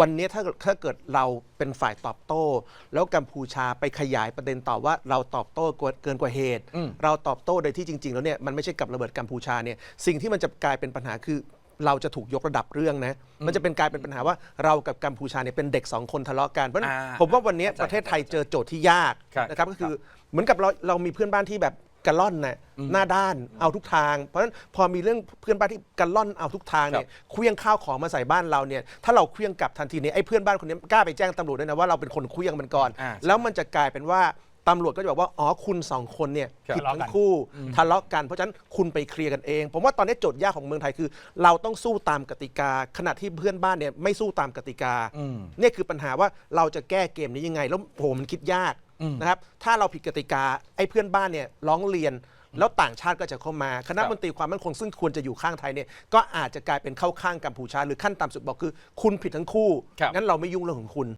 วันนี้ถ้าเกิดถ้าเกิดเราเป็นฝ่ายตอบโต้ แล้วกัมพูชาไปขยายประเด็นต่อว่าเราตอบโต้เกินกว่าเหตุอืมเราตอบโต้โดยที่จริง ๆ แล้วเนี่ยมันไม่ใช่กับระเบิดกัมพูชาเนี่ยสิ่งที่มันจะกลายเป็นปัญหาคือเราจะถูกยกระดับเรื่องนะ มันจะเป็นกลายเป็นปัญหาว่าเรากับกัมพูชาเนี่ยเป็นเด็กสองคนทะเลาะกัน เพราะฉะนั้นอ่าผมว่าวันนี้ประเทศไทยเจอโจทย์ที่ยากครับนะครับก็คือเหมือนกับเราเรามีเพื่อนบ้านที่แบบ กระล่อนน่ะหน้าด้านเอาทุกทาง เพราะฉะนั้นพอมีเรื่องเพื่อนบ้านที่กระล่อนเอาทุกทางเนี่ยเคลี้ยงข้าวของมาใส่บ้านเราเนี่ยถ้าเราเคลี้ยงกลับทันทีเนี่ยไอ้เพื่อนบ้านคนนี้กล้าไปแจ้งตำรวจด้วยนะว่าเราเป็นคนเคลี้ยงมันก่อนอ่าแล้วมันจะกลายเป็นว่าตำรวจก็จะบอกว่า อ๋อ คุณสองคนเนี่ยครับผิดทั้งคู่ทะเลาะกัน เพราะฉะนั้นคุณไปเคลียร์กันเอง ผมว่าตอนนี้โจทย์ยากของเมืองไทยคือ เราต้องสู้ตามกติกา ขณะที่เพื่อนบ้านเนี่ยไม่สู้ตามกติกาอืมเนี่ยคือปัญหาว่าเราจะแก้เกมนี้ยังไง แล้วโหมันคิดยากอืม นะครับถ้าเราผิดกติกาไอ้เพื่อนบ้านเนี่ยร้องเรียนแล้วต่างชาติก็จะเข้ามา คณะครับมนตรีความมั่นคงซึ่งควรจะอยู่ข้างไทยเนี่ยก็อาจจะกลายเป็นเข้าข้างกัมพูชาหรือขั้นต่ำสุดบอกคือ คุณผิดทั้งคู่ครับงั้นเราไม่ยุ่งเรื่องของคุณ